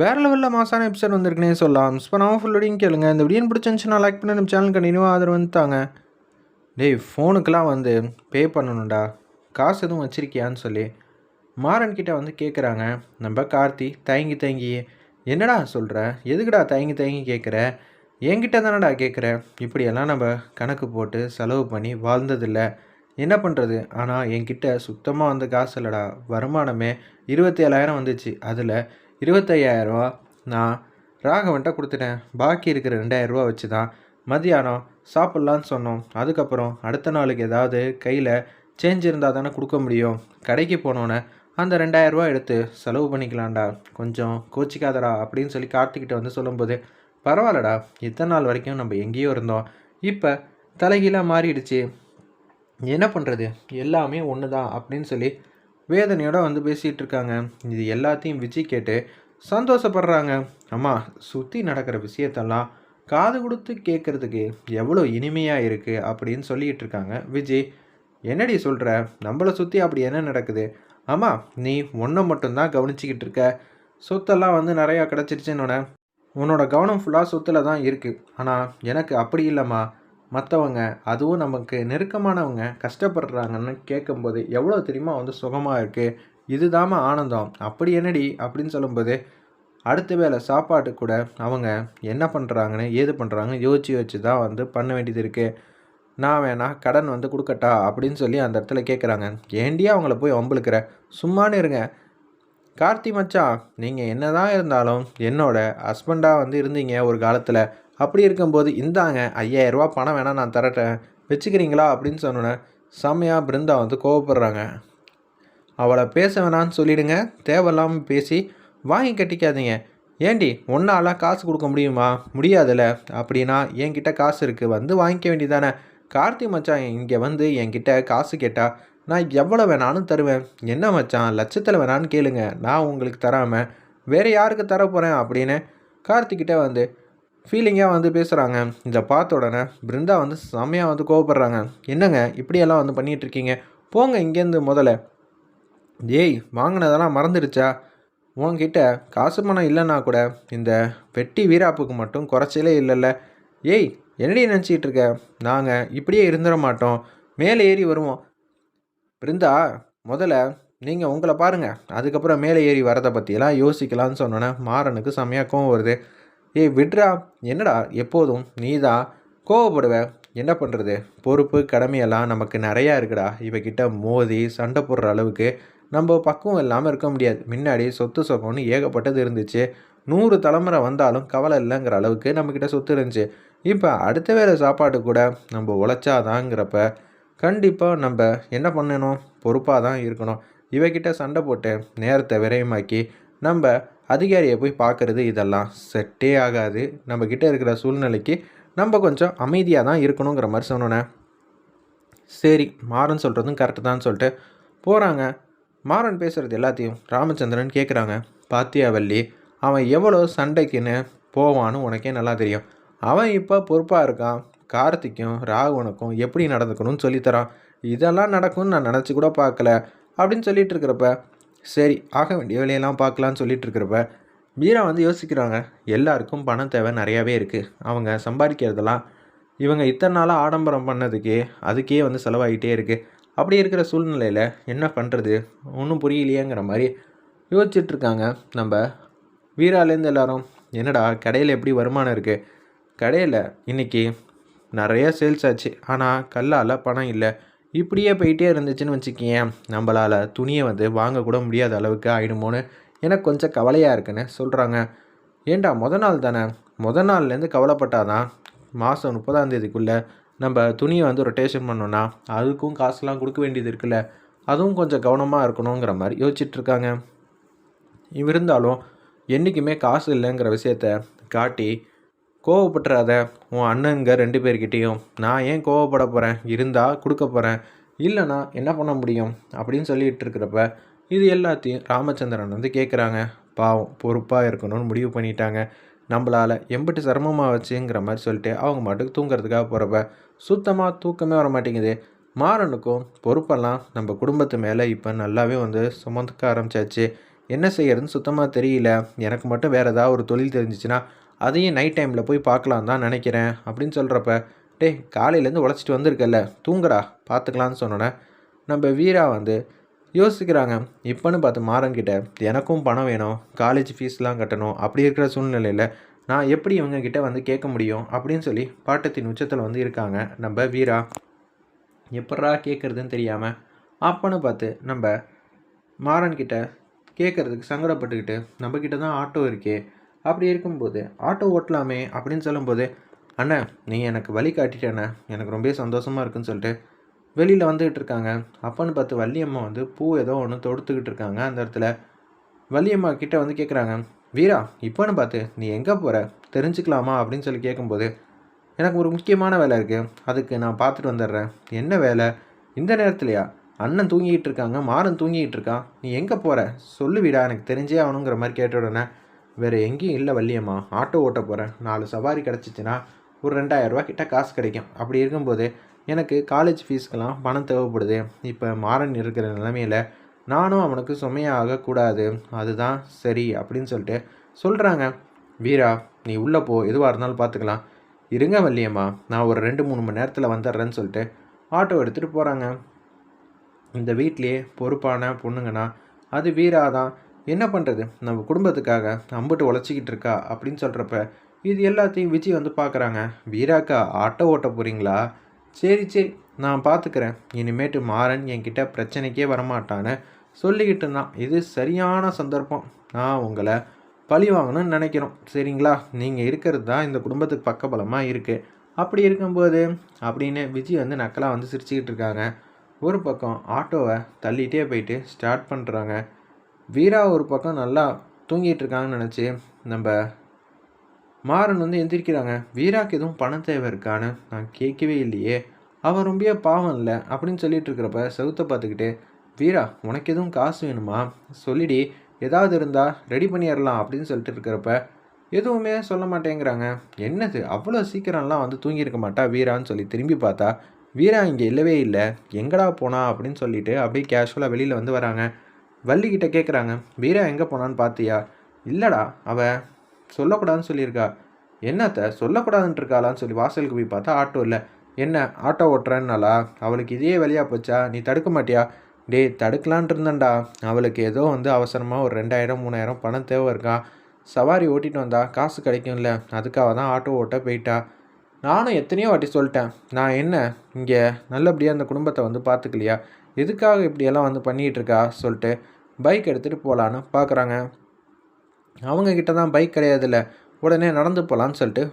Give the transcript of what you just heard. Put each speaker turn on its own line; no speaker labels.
வேறு லெவலில் மாசான எபிசோட் வந்திருக்குனே சொல்லலாம். மிஸ் பண்ணாமல் ஃபுல்லோடையும் கேளுங்க. இந்த வீடியோ பிடிச்சிருந்துச்சுன்னா லைக் பண்ணி நம்ம சேனல் கண்டினியூவாக ஆதரவு வந்துட்டாங்க டேய் ஃபோனுக்கெலாம் வந்து பே பண்ணணும்டா. காசு எதுவும் வச்சுருக்கியான்னு சொல்லி மாறன் கிட்டே வந்து கேட்குறாங்க நம்ம கார்த்தி தயங்கி தயங்கி என்னடா சொல்கிற எதுக்குடா தயங்கி தயங்கி கேட்குற என்கிட்ட தானடா கேட்குற இப்படியெல்லாம் நம்ம கணக்கு போட்டு செலவு பண்ணி வாழ்ந்ததில்ல. என்ன பண்ணுறது ஆனால் என்கிட்ட சுத்தமாக வந்து காசு இல்லைடா. வருமானமே இருபத்தி ஏழாயிரம் வந்துச்சு. அதில் இருபத்தையாயிரரூவா நான் ராகவன்ட்ட கொடுத்துட்டேன். பாக்கி இருக்கிற ரெண்டாயிரரூவா வச்சு தான் மதியானம் சாப்பிட்லான்னு சொன்னோம். அதுக்கப்புறம் அடுத்த நாளுக்கு ஏதாவது கையில் சேஞ்ச் இருந்தால் தானே கொடுக்க முடியும். கடைக்கு போனோன்னே அந்த ரெண்டாயிரரூவா எடுத்து செலவு பண்ணிக்கலாம்டா. கொஞ்சம் கோச்சிக்காதடா அப்படின்னு சொல்லி கார்த்திக்கிட்ட வந்து சொல்லும்போது பரவாயில்லடா இத்தனை நாள் வரைக்கும் நம்ம எங்கேயோ இருந்தோம். இப்போ தலைகீழாக மாறிடுச்சு. என்ன பண்ணுறது எல்லாமே ஒன்று தான் அப்படின்னு சொல்லி வேதனையோட வந்து பேசிகிட்டு இருக்காங்க இது எல்லாத்தையும் விஜய் கேட்டு சந்தோஷப்படுறாங்க. அம்மா சுற்றி நடக்கிற விஷயத்தெல்லாம் காது கொடுத்து கேட்குறதுக்கு எவ்வளோ இனிமையாக இருக்குது அப்படின்னு சொல்லிகிட்டு இருக்காங்க விஜய் என்னடி சொல்கிற நம்மளை சுற்றி அப்படி என்ன நடக்குது? ஆமாம் நீ ஒன்றை மட்டும்தான் கவனிச்சிக்கிட்டு இருக்க சொத்தெல்லாம் வந்து நிறையா கிடச்சிருச்சுன்னு உன்னோட கவனம் ஃபுல்லாக சொத்தில் தான் இருக்குது ஆனால் எனக்கு அப்படி இல்லைம்மா. மற்றவங்க அதுவும் நமக்கு நெருக்கமானவங்க கஷ்டப்படுறாங்கன்னு கேட்கும்போது எவ்வளோ தெரியுமா வந்து சுகமாக இருக்குது இதுதாம்மா ஆனந்தம். அப்படி என்னடி? அப்படின்னு சொல்லும்போது அடுத்த வேளை சாப்பாட்டு கூட அவங்க என்ன பண்ணுறாங்கன்னு ஏது பண்ணுறாங்கன்னு யோசிச்சு வச்சு தான் வந்து பண்ண வேண்டியது இருக்குது நான் வேணா கடன் வந்து கொடுக்கட்டா? அப்படின்னு சொல்லி அந்த இடத்துல கேட்குறாங்க. ஏண்டியா அவங்கள போய் வம்பளுக்கிற சும்மானு இருங்க. கார்த்தி மச்சான் நீங்கள் என்ன தான் இருந்தாலும் என்னோட ஹஸ்பண்டாக வந்து இருந்தீங்க ஒரு காலத்தில். அப்படி இருக்கும்போது இந்தாங்க ஐயாயிரரூபா பணம் வேணால் நான் தரட்டேன். வச்சுக்கிறீங்களா? அப்படின்னு சொன்னோன்னே செம்மையாக பிருந்தா வந்து கோவப்படுறாங்க. அவளை பேச வேணான்னு சொல்லிவிடுங்க தேவையில்லாமல் பேசி வாங்கி கட்டிக்காதீங்க. ஏண்டி ஒன்றால் காசு கொடுக்க முடியுமா? முடியாதுல்ல. அப்படின்னா என்கிட்ட காசு இருக்குது வந்து வாங்கிக்க வேண்டியதானே கார்த்தி மச்சான் இங்கே வந்து என்கிட்ட காசு கேட்டால் நான் எவ்வளோ வேணாலும் தருவேன். என்ன மச்சான் லட்சத்தில் வேணான்னு கேளுங்க. நான் உங்களுக்கு தராமல் வேறு யாருக்கு தர போகிறேன் அப்படின்னு கார்த்திக்கிட்ட வந்து ஃபீலிங்காக வந்து பேசுகிறாங்க இதை பார்த்த உடனே பிருந்தா வந்து செம்மையாக வந்து கோவப்படுறாங்க. என்னங்க இப்படியெல்லாம் வந்து பண்ணிகிட்ருக்கீங்க? போங்க இங்கேருந்து முதல்ல. ஏய் வாங்கினதெல்லாம் மறந்துடுச்சா? உன்கிட்ட காசு பணம் இல்லைன்னா கூட இந்த வெட்டி வீராப்புக்கு மட்டும் குறைச்சலே இல்லைல்ல. ஏய் என்னடி நினச்சிக்கிட்டு இருக்க நாங்கள் இப்படியே இருந்துட மாட்டோம். மேலே ஏறி வருவோம். பிருந்தா முதல்ல நீங்கள் உங்களை பாருங்கள் அதுக்கப்புறம் மேலே ஏறி வரதை பற்றியெல்லாம் யோசிக்கலாம்னு சொன்னோன்னே மாறனுக்கு செம்மையாக கோவம் வருது. ஏய் விட்ரா என்னடா எப்போதும் நீ தான் கோவப்படுவ? என்ன பண்ணுறது பொறுப்பு கடமையெல்லாம் நமக்கு நிறையா இருக்குடா. இவகிட்ட மோதி சண்டை போடுற அளவுக்கு நம்ம பக்குவம் இல்லாமல் இருக்க முடியாது. முன்னாடி சொத்து சொப்பம்னு ஏகப்பட்டது இருந்துச்சு. நூறு தலைமுறை வந்தாலும் கவலை இல்லைங்கிற அளவுக்கு நம்மக்கிட்ட சொத்து இருந்துச்சு. இப்போ அடுத்த வேலை சாப்பாடு கூட நம்ம உழைச்சாதாங்கிறப்ப கண்டிப்பாக நம்ம என்ன பண்ணணும்? பொறுப்பாக தான் இருக்கணும். இவகிட்ட சண்டை போட்டு நேரத்தை விரயமாக்கி நம்ம அதிகாரியை போய் பார்க்குறது இதெல்லாம் செட்டே ஆகாது. நம்மக்கிட்ட இருக்கிற சூழ்நிலைக்கு நம்ம கொஞ்சம் அமைதியாக தான் இருக்கணுங்கிற மாதிரி சொன்னோன்னே சரி மாறன் சொல்கிறதும் கரெக்டு தான் சொல்லிட்டு போகிறாங்க மாறன் பேசுகிறது எல்லாத்தையும் ராமச்சந்திரன் கேட்குறாங்க பாத்தியாவல்லி அவன் எவ்வளோ சண்டைக்குன்னு போவான்னு உனக்கே நல்லா தெரியும். அவன் இப்போ பொறுப்பாக இருக்கான். கார்த்திக்கும் ராகுவனுக்கும் எப்படி நடந்துக்கணும்னு சொல்லித்தரான் இதெல்லாம் நடக்கும்னு நான் நினச்சி கூட பார்க்கல. அப்படின்னு சொல்லிட்டு இருக்கிறப்ப சரி ஆக வேண்டிய வேலையெல்லாம் பார்க்கலான்னு சொல்லிட்டு இருக்கிறப்ப மீரா வந்து யோசிக்கிறாங்க எல்லாருக்கும் பணம் தேவை நிறையாவே இருக்குது அவங்க சம்பாதிக்கிறதெல்லாம் இவங்க இத்தனை நாளாக ஆடம்பரம் பண்ணதுக்கே அதுக்கே வந்து செலவாகிட்டே இருக்குது அப்படி இருக்கிற சூழ்நிலையில் என்ன பண்ணுறது ஒன்றும் புரியலையேங்கிற மாதிரி யோசிச்சுட்ருக்காங்க நம்ம வீராலேருந்து எல்லாரும் என்னடா கடையில் எப்படி வருமானம் இருக்குது கடையில் இன்றைக்கி நிறைய சேல்ஸ் ஆச்சு. ஆனால் கல்லால் பணம் இல்லை. இப்படியே போயிட்டே இருந்துச்சுன்னு வச்சுக்கேன் நம்மளால் துணியை வந்து வாங்கக்கூட முடியாத அளவுக்கு ஆகிடுமோன்னு எனக்கு கொஞ்சம் கவலையாக இருக்குன்னு சொல்கிறாங்க ஏண்டா முத நாள் தானே? முத நாள்லேருந்து கவலைப்பட்டாதான் மாதம் முப்பதாம் தேதிக்குள்ளே நம்ம துணியை வந்து ரொட்டேஷன் பண்ணோன்னா அதுக்கும் காசுலாம் கொடுக்க வேண்டியது இருக்குல்ல. அதுவும் கொஞ்சம் கவனமாக இருக்கணுங்கிற மாதிரி யோசிச்சுட்ருக்காங்க இருந்தாலும் என்றைக்குமே காசு இல்லைங்கிற விஷயத்த காட்டி கோவப்பட்டுறாத. உன் அண்ணனுங்க ரெண்டு பேர்கிட்டேயும் நான் ஏன் கோவப்பட போகிறேன் இருந்தால் கொடுக்க போகிறேன் இல்லைனா என்ன பண்ண முடியும்? அப்படின்னு சொல்லிகிட்டு இருக்கிறப்ப இது எல்லாத்தையும் ராமச்சந்திரன் வந்து கேட்குறாங்க பாவம் பொறுப்பாக இருக்கணும்னு முடிவு பண்ணிட்டாங்க. நம்மளால் எம்பிட்டு சிரமமாக வச்சுங்கிற மாதிரி சொல்லிட்டு அவங்க மாட்டுக்கு தூங்குறதுக்காக போகிறப்ப சுத்தமாக தூக்கமே வர மாட்டேங்குது. மாறனுக்கும் பொறுப்பெல்லாம் நம்ம குடும்பத்து மேலே இப்போ நல்லாவே வந்து சுமந்துக்க ஆரம்பிச்சாச்சு. என்ன செய்யறதுன்னு சுத்தமாக தெரியல. எனக்கு மட்டும் வேறு ஏதாவது ஒரு தொழில் தெரிஞ்சிச்சுன்னா அதையும் நைட் டைமில் போய் பார்க்கலாம் தான் நினைக்கிறேன் அப்படின்னு சொல்கிறப்ப டேய் காலையிலேருந்து உழைச்சிட்டு வந்திருக்கல்ல தூங்குடா பார்த்துக்கலான்னு சொன்னோன்னே நம்ம வீரா வந்து யோசிக்கிறாங்க இப்போன்னு பார்த்து மாறன்கிட்ட எனக்கும் பணம் வேணும் காலேஜ் ஃபீஸ்லாம் கட்டணும் அப்படி இருக்கிற சூழ்நிலையில் நான் எப்படி இவங்கக்கிட்ட வந்து கேட்க முடியும்? அப்படின்னு சொல்லி பாட்டத்தின் உச்சத்தில் வந்து இருக்காங்க நம்ம வீரா. எப்படா கேட்குறதுன்னு தெரியாமல் அப்போன்னு பார்த்து நம்ம மாறன்கிட்ட கேட்குறதுக்கு சங்கடப்பட்டுக்கிட்டு நம்ம கிட்ட தான் ஆட்டோ இருக்கே அப்படி இருக்கும்போது ஆட்டோ ஓட்டலாமே அப்படின்னு சொல்லும்போது அண்ணா நீ எனக்கு வழி காட்டிட்டேண்ணே எனக்கு ரொம்ப சந்தோஷமாக இருக்குன்னு சொல்லிட்டு வெளியில் வந்துக்கிட்டு இருக்காங்க. அப்பன்னு பார்த்து வள்ளியம்மா வந்து பூ ஏதோ ஒன்று தொடுத்துக்கிட்டு இருக்காங்க அந்த இடத்துல. வள்ளியம்மா கிட்ட வந்து கேட்குறாங்க வீரா இப்போன்னு பார்த்து நீ எங்கே போகிற தெரிஞ்சுக்கலாமா? அப்படின்னு சொல்லி கேட்கும்போது எனக்கு ஒரு முக்கியமான வேலை இருக்குது அதுக்கு நான் பார்த்துட்டு வந்துடுறேன். என்ன வேலை? இந்த நேரத்துலையா? அண்ணன் தூங்கிக்கிட்டு இருக்காங்க மாறன் தூங்கிக்கிட்டு இருக்கான் நீ எங்கே போகிற சொல்லு வீடா எனக்கு தெரிஞ்சே ஆகணுங்கிற மாதிரி கேட்ட உடனே வேறு எங்கேயும் இல்லை வள்ளியம்மா. ஆட்டோ ஓட்ட போகிறேன் நாலு சவாரி கிடச்சிச்சின்னா ஒரு ரெண்டாயிரரூவா கிட்ட காசு கிடைக்கும். அப்படி இருக்கும்போது எனக்கு காலேஜ் ஃபீஸ்க்கெல்லாம் பணம் தேவைப்படுது. இப்போ மாறன் இருக்கிற நிலமையில் நானும் அவனுக்கு சுமையாகக்கூடாது அதுதான் சரி அப்படின்னு சொல்லிட்டு சொல்கிறாங்க வீரா நீ உள்ளே போ. எதுவாக இருந்தாலும் பார்த்துக்கலாம் இருங்க வள்ளியம்மா. நான் ஒரு ரெண்டு மூணு மணி நேரத்தில் வந்துடுறேன்னு சொல்லிட்டு ஆட்டோ எடுத்துகிட்டு போகிறாங்க இந்த வீட்லேயே பொறுப்பான பொண்ணுங்கன்னா அது வீரா தான் என்ன பண்ணுறது நம்ம குடும்பத்துக்காக நம்பிட்டு உழைச்சிக்கிட்டு இருக்கா? அப்படின்னு சொல்கிறப்ப இது எல்லாத்தையும் விஜய் வந்து பார்க்குறாங்க வீராக்கா ஆட்டோ ஓட்ட போகிறீங்களா சரி சரி நான் பார்த்துக்கிறேன் இனிமேட்டு மாறன் என்கிட்ட பிரச்சனைக்கே வரமாட்டான்னு சொல்லிக்கிட்டு இருந்தான். இது சரியான சந்தர்ப்பம். நான் உங்களை பழி வாங்கணும்னு நினைக்கிறோம். சரிங்களா? நீங்கள் இருக்கிறது தான் இந்த குடும்பத்துக்கு பக்கபலமாக இருக்குது அப்படி இருக்கும்போது அப்படின்னு விஜய் வந்து நக்கலாக வந்து சிரிச்சுக்கிட்டு இருக்காங்க. ஒரு பக்கம் ஆட்டோவை தள்ளிகிட்டே போயிட்டு ஸ்டார்ட் பண்ணுறாங்க வீரா ஒரு பக்கம் நல்லா தூங்கிட்டு இருக்காங்கன்னு நினச்சி நம்ம மாறன் வந்து எந்திரிக்கிறாங்க. வீராக்கு எதுவும் பணம் தேவை இருக்கான்னு நான் கேட்கவே இல்லையே. அவன் ரொம்ப பாவம் இல்லை அப்படின்னு சொல்லிட்டு இருக்கிறப்ப செவுத்தை பார்த்துக்கிட்டு வீரா உனக்கு எதுவும் காசு வேணுமா? சொல்லிடி. ஏதாவது இருந்தால் ரெடி பண்ணிடலாம் அப்படின்னு சொல்லிட்டு இருக்கிறப்ப எதுவுமே சொல்ல மாட்டேங்கிறாங்க. என்னது? அவ்வளோ சீக்கிரம்லாம் வந்து தூங்கியிருக்க மாட்டா வீரான்னு சொல்லி திரும்பி பார்த்தா வீரா இங்கே இல்லவே இல்லை. எங்கடா போனா? அப்படின்னு சொல்லிட்டு அப்படியே கேஷுவலாக வெளியில் வந்து வராங்க. வள்ளிக்கிட்ட கேட்குறாங்க வீரா எங்கே போனான்னு பார்த்தியா இல்லைடா அவள் சொல்லக்கூடாதுன்னு சொல்லியிருக்கா. என்னத்த சொல்லக்கூடாதுன்ட்டு இருக்காளான்னு சொல்லி வாசலுக்கு போய் பார்த்தா ஆட்டோ இல்லை. என்ன ஆட்டோ ஓட்டுறேன்னாலா அவளுக்கு இதே வழியாக போச்சா? நீ தடுக்க மாட்டியா? டேய் தடுக்கலான் இருந்தேன்டா. அவளுக்கு ஏதோ வந்து அவசரமாக ஒரு ரெண்டாயிரம் மூணாயிரம் பணம் தேவை இருக்கா? சவாரி ஓட்டிட்டு வந்தா காசு கிடைக்கும்ல. அதுக்காக தான் ஆட்டோ ஓட்ட போயிட்டா. நானும் எத்தனையோ வாட்டி சொல்லிட்டேன். நான் என்ன இங்கே நல்லபடியாக அந்த குடும்பத்தை வந்து பார்த்துக்கலையா எதுக்காக இப்படியெல்லாம் வந்து பண்ணிகிட்டு இருக்கா சொல்லிட்டு பைக் எடுத்துகிட்டு போகலான்னு பார்க்குறாங்க. அவங்கக்கிட்ட தான் பைக் கிடையாதுல்ல உடனே நடந்து போகலான்னு சொல்லிட்டு